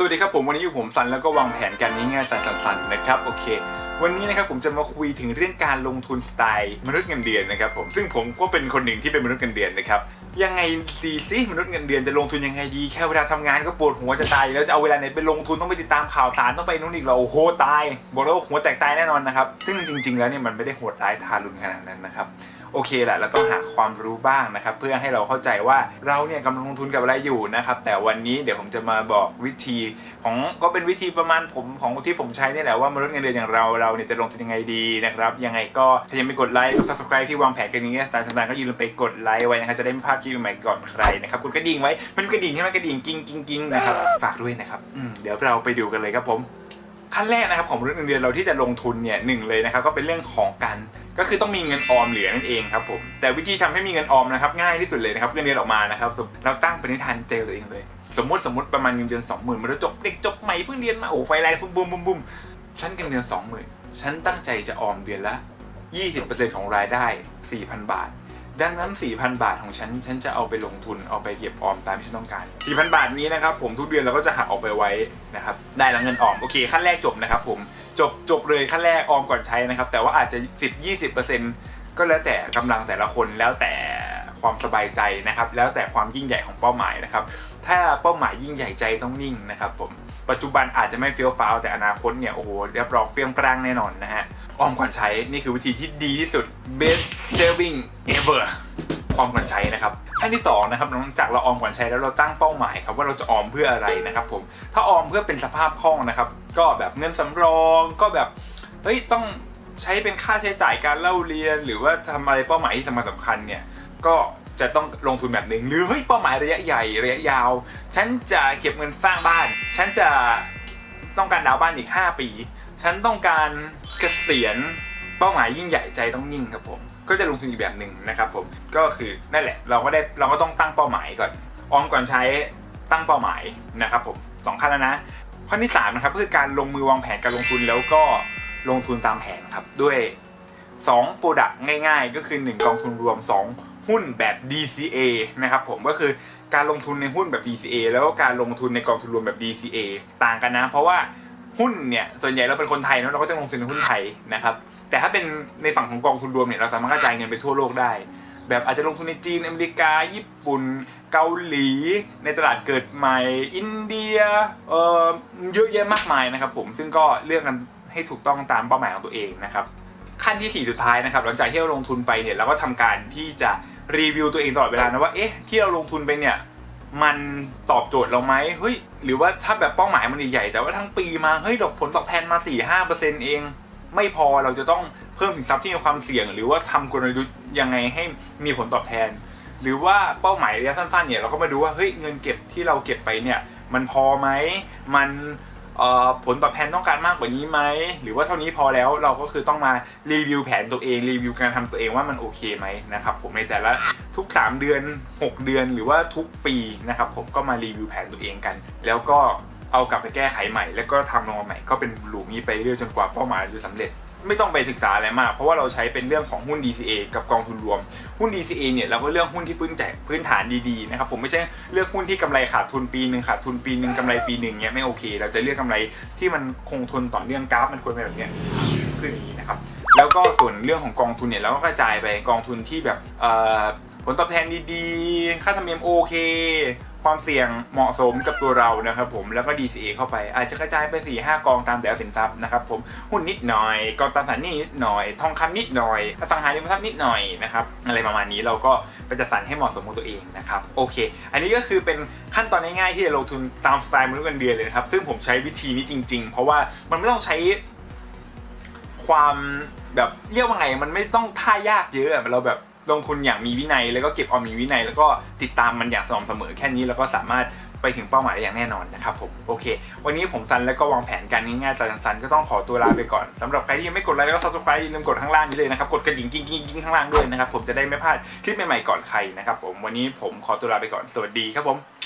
สวัสดีครับผมวันนี้อยู่ผมสันแล้วก็วางแผนกันง่ายๆสันๆนนะครับโอเค วันนี้นะครับผมจะมาคุยถึงเรื่องการลงทุนสไตล์มนุษย์เงินเดือนนะครับผมซึ่งผมก็เป็นคนหนึ่งที่เป็นมนุษย์เงินเดือนนะครับยังไงดีสิมนุษย์เงินเดือนจะลงทุนยังไงดีแค่เวลาทำงานก็ปวดหัวจะตายแล้วจะเอาเวลาไหนไปลงทุนต้องไปติดตามข่าวสารต้องไปนู่นอีกเราโอ้โหตายบอกแล้วว่าหัวแตกตายแน่นอนนะครับซึ่งจริง ๆ แล้วเนี่ยมันไม่ได้โหดร้ายทารุณขนาดนั้นนะครับ โอเคแหละเราต้องหาความรู้บ้างนะครับเพื่อให้เราเข้าใจว่าเราเนี่ยกำลังลงทุนกับอะไรอยู่นะครับแต่วันนี้เดี๋ยวผมจะมาบอกวิธีของก็เป็นวิธีประมาณผมของที่ผมใช้นี่แหละว่ามนุษย์เงินเดือนอย่างเราเราเนี่ยจะลงทุนยังไงดีนะครับยังไงก็ถ้ายังไม่กดไลค์กด subscribe ที่วางแผนกันอย่างเงี้ยสไตล์ต่างๆก็อย่าลืมไปกดไลค์ไว้นะครับจะได้ไม่พลาดคลิปใหม่ก่อนใครนะครับกดกระดิ่งไว้มันกระดิ่งใช่ไหมกระดิ่งกิ้งกิ้งกิ้งนะครับฝากด้วยนะครับเดี๋ยวเราไปดูกันเลยครับผม ขั้นแรกนะครับของมนุษย์เงินเดือนเราที่จะลงทุนเนี่ยหนึ่งเลยนะครับก็เป็นเรื่องของการก็คือต้องมีเงินออมเหลือนั่นเองครับผมแต่วิธีทำให้มีเงินออมนะครับง่ายที่สุดเลยนะครับเงินเดือนออกมานะครับเราตั้งปณิธานใจกับตัวเองเลย สมมติสมมติประมาณเงินเดือนสองหมื่นมันจบเด็กจบใหม่เพิ่งเรียนมาโอ้ไฟแรงบุ้มบุ้มบุ้มฉันเงินเดือนสองหมื่นฉันตั้งใจจะออมเดือนละ20%ของรายได้ 4,000 บาท ดังนั้น 4,000 บาทของฉัน ฉันจะเอาไปลงทุน เอาไปเก็บออมตามที่ฉันต้องการ 4,000 บาทนี้นะครับผมทุกเดือนเราก็จะหักออกไปไว้นะครับ ได้แล้วเงินออม โอเค ขั้นแรกจบนะครับผม จบ จบเลยขั้นแรกออมก่อนใช้นะครับ แต่ว่าอาจจะ 10-20%ก็แล้วแต่กำลังแต่ละคน แล้วแต่ความสบายใจนะครับ แล้วแต่ความยิ่งใหญ่ของเป้าหมายนะครับ ถ้าเป้าหมายยิ่งใหญ่ใจต้องนิ่งนะครับผม ปัจจุบันอาจจะไม่เฟี้ยวฟ้าวแต่อนาคตเนี่ย โอ้โหรับรองเปรี้ยงปร้างแน่นอนนะฮะ ออมก่อนใช้ นี่คือวิธีที่ดีที่สุด best saving ever ออมก่อนใช้นะครับขั้นที่สองนะครับหลังจากเราออมก่อนใช้แล้วเราตั้งเป้าหมายครับว่าเราจะออมเพื่ออะไรนะครับผมถ้าออมเพื่อเป็นสภาพคล่องนะครับก็แบบเงินสำรองก็แบบเฮ้ยต้องใช้เป็นค่าใช้จ่ายการเล่าเรียน หรือว่าทำอะไรเป้าหมายที่สำคัญสำคัญเนี่ยก็จะต้องลงทุนแบบหนึ่งหรือเฮ้ยเป้าหมายระยะใหญ่ระยะยาว ฉันจะเก็บเงินสร้างบ้าน ฉันจะต้องการดาวน์บ้านอีก 5 ปี ฉันต้องการเกษียณเป้าหมายยิ่งใหญ่ใจต้องนิ่งครับผม ก็จะลงทุนอีกแบบหนึ่งนะครับผมก็คือนั่นแหละเราก็ได้เราก็ต้องตั้งเป้าหมายก่อนออมก่อนใช้ตั้งเป้าหมายนะครับผมสองขั้นแล้วนะข้อที่สามนะครับคือการลงมือวางแผนการลงทุนแล้วก็ลงทุนตามแผนครับด้วย2โปรดักต์ง่าย ๆ ก็คือ 1 กองทุนรวม 2 หุ้นแบบ DCA นะครับผมก็คือการลงทุนในหุ้นแบบ DCA แล้วก็การลงทุนในกองทุนรวมแบบ DCA ต่างกันนะ เพราะว่าหุ้นเนี่ยส่วนใหญ่เราเป็นคนไทยเนอะเราก็จะลงทุนในหุ้นไทยนะครับ แต่ถ้าเป็นในฝั่งของกองทุนรวมเนี่ยเราสามารถกระจายเงินไปทั่วโลกได้ แบบอาจจะลงทุนในจีนอเมริกา ญี่ปุ่น เกาหลี ในตลาดเกิดใหม่ อินเดียเอ่อเยอะแยะมากมายนะครับผมซึ่งก็เลือกกันให้ถูกต้องตามเป้าหมายของตัวเองนะครับขั้นที่ 4 สุดท้ายนะครับหลังจากที่เราลงทุนไปเนี่ยเราก็ทำการที่จะรีวิวตัวเองตลอดเวลานะว่าเอ๊ะที่เราลงทุนไปเนี่ยมันตอบโจทย์เราไหมเฮ้ยหรือว่าถ้าแบบเป้าหมายมันใหญ่ๆแต่ว่าทั้งปีมาเฮ้ยดอกผลตอบแทนมา4-5%เอง ไม่พอเราจะต้องเพิ่มสินทรัพย์ที่มีความเสี่ยง หรือว่าทำกลยุทธ์ยังไงให้มีผลตอบแทน หรือว่าเป้าหมายระยะสั้นๆเนี่ยเราก็มาดูว่าเฮ้ยเงินเก็บที่เราเก็บไปเนี่ยมันพอไหมมันผลตอบแทนต้องการมากกว่านี้ไหมหรือว่าเท่านี้พอแล้วเราก็คือต้องมารีวิวแผนตัวเองรีวิวการทำตัวเองว่ามันโอเคไหมนะครับผมในแต่ละทุก 3 เดือน 6 เดือนหรือว่าทุกปีนะครับผมก็มารีวิวแผนตัวเองกัน แล้วก็ เอากลับไปแก้ไขใหม่ แล้วก็ทำลงมาใหม่ก็เป็นหลูนี้ไปเรื่อยจนกว่าเป้าหมายจะสำเร็จ ไม่ต้องไปศึกษาอะไรมาก เพราะว่าเราใช้เป็นเรื่องของหุ้น DCA กับกองทุนรวม หุ้น DCA เนี่ยเราก็เลือกหุ้นที่พื้นแต่พื้นฐานดีๆนะครับผมไม่ใช่เลือกหุ้นที่กำไรขาดทุนปีหนึ่งขาดทุนปีหนึ่งกำไรปีหนึ่งเนี้ยไม่โอเค เราจะเลือกกำไรที่มันคงทนต่อเนื่องกราฟมันควรเป็นแบบเนี้ยขึ้นอย่างนี้นะครับแล้วก็ส่วนเรื่องของกองทุนเนี่ยเราก็กระจายไปกองทุนที่แบบผลตอบแทนดีๆ ค่าธรรมเนียมโอเค ความเสี่ยงเหมาะสมกับตัวเรานะครับผมแล้วก็ DCA เข้าไป อาจจะกระจายไป 4 5 กองตามแต่ละสินทรัพย์นะครับผมหุ้นนิดหน่อยกองตราสารหนี้นิดหน่อย ทองคำนิดหน่อยอสังหาริมทรัพย์นิดหน่อยนะครับอะไรประมาณนี้เราก็ไปจัดสรรให้เหมาะสมกับตัวเองนะครับโอเค อันนี้ก็คือเป็นขั้นตอนง่ายๆที่จะลงทุนตามสไตล์มนุษย์เงินเดือนเลยนะครับซึ่งผมใช้วิธีนี้จริง ๆ เพราะว่ามันไม่ต้องใช้ความแบบเรียกว่าไงมันไม่ต้องท่ายากเยอะเราแบบ ลงทุนอย่างมีวินัย แล้วก็เก็บออมมีวินัย แล้วก็ติดตามมันอย่างสม่ำเสมอแค่นี้แล้วก็สามารถไปถึงเป้าหมายได้อย่างแน่นอนนะครับผมโอเค วันนี้ผมซันแล้วก็วางแผนกันง่ายๆสันๆก็ต้องขอตัวลาไปก่อนสำหรับใครที่ยังไม่กดไลค์แล้วก็ซับสไครต์อย่าลืมกดข้างล่างนี้เลยนะครับกดกระดิ่งกิ้งกิ้งกิ้งข้างล่างด้วยนะครับผมจะได้ไม่พลาดคลิปใหม่ๆก่อนใครนะครับผมวันนี้ผมขอตัวลาไปก่อนสวัสดีครับผม